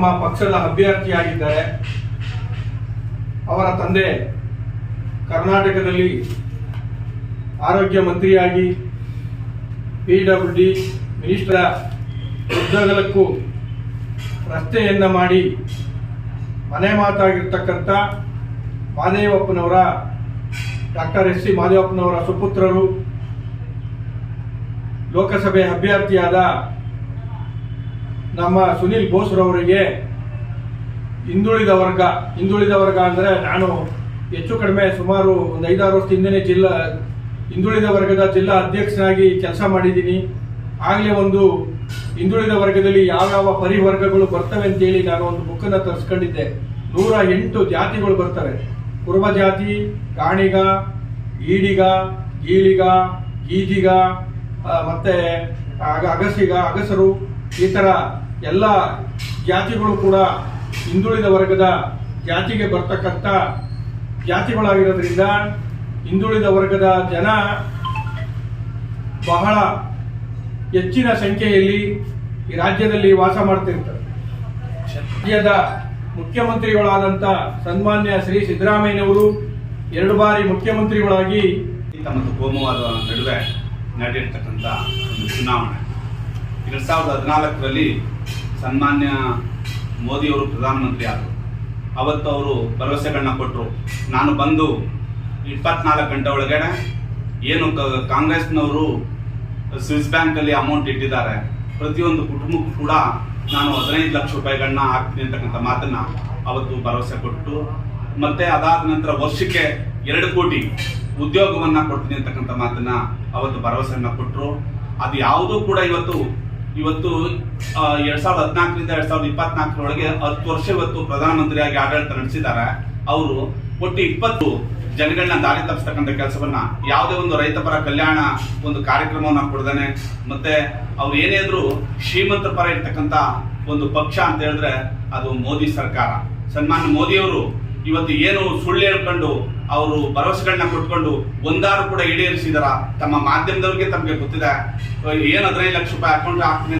ನಮ್ಮ ಪಕ್ಷದ ಅಭ್ಯರ್ಥಿಯಾಗಿದ್ದಾರೆ. ಅವರ ತಂದೆ ಕರ್ನಾಟಕದಲ್ಲಿ ಆರೋಗ್ಯ ಮಂತ್ರಿಯಾಗಿ, ಪಿ ಡಬ್ಲ್ಯೂ ಡಿ ಮಿನಿಸ್ಟರ್ ಉದ್ದಗಲಕ್ಕೂ ರಸ್ತೆಯನ್ನ ಮಾಡಿ ಮನೆ ಮಾತಾಗಿರ್ತಕ್ಕಂಥ ಮಾದೇವಪ್ಪನವರ, ಡಾಕ್ಟರ್ ಎಸ್ ಸಿ ಮಾದೇವಪ್ಪನವರ ಸುಪುತ್ರರು, ಲೋಕಸಭೆ ಅಭ್ಯರ್ಥಿಯಾದ ನಮ್ಮ ಸುನಿಲ್ ಬೋಸ್ರವರಿಗೆ ಹಿಂದುಳಿದ ವರ್ಗ ಹಿಂದುಳಿದ ವರ್ಗ ಅಂದರೆ ನಾನು ಹೆಚ್ಚು ಕಡಿಮೆ ಸುಮಾರು ಒಂದು ಐದಾರು ವರ್ಷ ಹಿಂದೆನೆ ಜಿಲ್ಲಾ, ಹಿಂದುಳಿದ ವರ್ಗದ ಜಿಲ್ಲಾ ಅಧ್ಯಕ್ಷನಾಗಿ ಕೆಲಸ ಮಾಡಿದ್ದೀನಿ. ಆಗಲೇ ಒಂದು ಹಿಂದುಳಿದ ವರ್ಗದಲ್ಲಿ ಯಾವ್ಯಾವ ಪರಿವರ್ಗಗಳು ಬರ್ತವೆ ಅಂತೇಳಿ ನಾನು ಒಂದು ಬುಕ್ಕನ್ನು ತರಿಸ್ಕೊಂಡಿದ್ದೆ. ನೂರ ಎಂಟು ಜಾತಿಗಳು ಬರ್ತವೆ. ಕುರುಬ ಜಾತಿ ಕಾಣಿಗ ಈಡಿಗ, ಗೀಳಿಗ, ಗೀಜಿಗ ಮತ್ತು ಮತ್ತೆ ಅಗ- ಅಗಸಿಗ, ಅಗಸರು ಈ ಥರ ಎಲ್ಲ ಜಾತಿಗಳು ಕೂಡ ಹಿಂದುಳಿದ ವರ್ಗದ ಜಾತಿಗೆ ಬರ್ತಕ್ಕಂಥ ಜಾತಿಗಳಾಗಿರೋದ್ರಿಂದ ಹಿಂದುಳಿದ ವರ್ಗದ ಜನ ಬಹಳ ಹೆಚ್ಚಿನ ಸಂಖ್ಯೆಯಲ್ಲಿ ಈ ರಾಜ್ಯದಲ್ಲಿ ವಾಸ ಮಾಡ್ತಿರ್ತಾರೆ. ರಾಜ್ಯದ ಮುಖ್ಯಮಂತ್ರಿಗಳಾದಂಥ ಸನ್ಮಾನ್ಯ ಶ್ರೀ ಸಿದ್ದರಾಮಯ್ಯನವರು ಎರಡು ಬಾರಿ ಮುಖ್ಯಮಂತ್ರಿಗಳಾಗಿ ಮತ್ತು ಕೋಮುವಾದ ನಡುವೆ ನಡೆದಿರ್ತಕ್ಕಂಥ ಒಂದು ಚುನಾವಣೆ. ಎರಡು ಸಾವಿರದ ಹದಿನಾಲ್ಕರಲ್ಲಿ ಸನ್ಮಾನ್ಯ ಮೋದಿಯವರು ಪ್ರಧಾನಮಂತ್ರಿ ಆದರು. ಅವತ್ತು ಅವರು ಭರವಸೆಗಳನ್ನ ಕೊಟ್ಟರು ನಾನು ಬಂದು ಇಪ್ಪತ್ನಾಲ್ಕು ಗಂಟೆ ಒಳಗಡೆ ಏನು ಕಾಂಗ್ರೆಸ್ನವರು ಸ್ವಿಸ್ ಬ್ಯಾಂಕಲ್ಲಿ ಅಮೌಂಟ್ ಇಟ್ಟಿದ್ದಾರೆ. ಪ್ರತಿಯೊಂದು ಕುಟುಂಬಕ್ಕೂ ಕೂಡ ನಾನು ಹದಿನೈದು ಲಕ್ಷ ರೂಪಾಯಿಗಳನ್ನ ಹಾಕ್ತೀನಿ ಅಂತಕ್ಕಂಥ ಮಾತನ್ನ ಅವತ್ತು ಭರವಸೆ ಕೊಟ್ಟು, ಮತ್ತೆ ಅದಾದ ನಂತರ ವರ್ಷಕ್ಕೆ ಎರಡು ಕೋಟಿ ಉದ್ಯೋಗವನ್ನ ಕೊಡ್ತೀನಿ ಅಂತಕ್ಕಂಥ ಮಾತನ್ನ ಅವತ್ತು ಭರವಸೆಯನ್ನ ಕೊಟ್ಟರು ಅದು ಯಾವುದೂ ಕೂಡ ಇವತ್ತು ಇವತ್ತು ಎರಡ್ ಸಾವಿರದ ಹದಿನಾಲ್ಕರಿಂದ ಎರಡ್ ಸಾವಿರದ ಇಪ್ಪತ್ನಾಲ್ಕರೊಳಗೆ ಹತ್ತು ವರ್ಷ ಇವತ್ತು ಪ್ರಧಾನಮಂತ್ರಿಯಾಗಿ ಆಡಳಿತ ನಡೆಸಿದ್ದಾರೆ. ಅವರು ಒಟ್ಟು ಇಪ್ಪತ್ತು ಜನಗಳನ್ನ ದಾರಿ ತಪ್ಪಿಸ್ತಕ್ಕಂಥ ಕೆಲಸವನ್ನ ಯಾವುದೇ ಒಂದು ರೈತ ಪರ ಕಲ್ಯಾಣ ಒಂದು ಕಾರ್ಯಕ್ರಮವನ್ನ ಕೊಡ್ದಾನೆ. ಮತ್ತೆ ಅವ್ರು ಏನೇ ಇದ್ರು ಶ್ರೀಮಂತ ಪರ ಇರ್ತಕ್ಕಂಥ ಒಂದು ಪಕ್ಷ ಅಂತ ಹೇಳಿದ್ರೆ ಅದು ಮೋದಿ ಸರ್ಕಾರ. ಸನ್ಮಾನ್ಯ ಮೋದಿಯವರು ಇವತ್ತು ಏನು ಸುಳ್ಳು ಹೇಳ್ಕೊಂಡು ಅವರು ಭರವಸೆಗಳನ್ನ ಕೊಟ್ಕೊಂಡು ಒಂದಾರು ಕೂಡ ಈಡೇರಿಸಿದಾರ? ತಮ್ಮ ಮಾಧ್ಯಮದವ್ರಿಗೆ ತಮಗೆ ಗೊತ್ತಿದೆ. ಏನು ಹದಿನೈದು ಲಕ್ಷ ರೂಪಾಯಿ ಅಕೌಂಟ್ ಹಾಕ್ತೀನಿ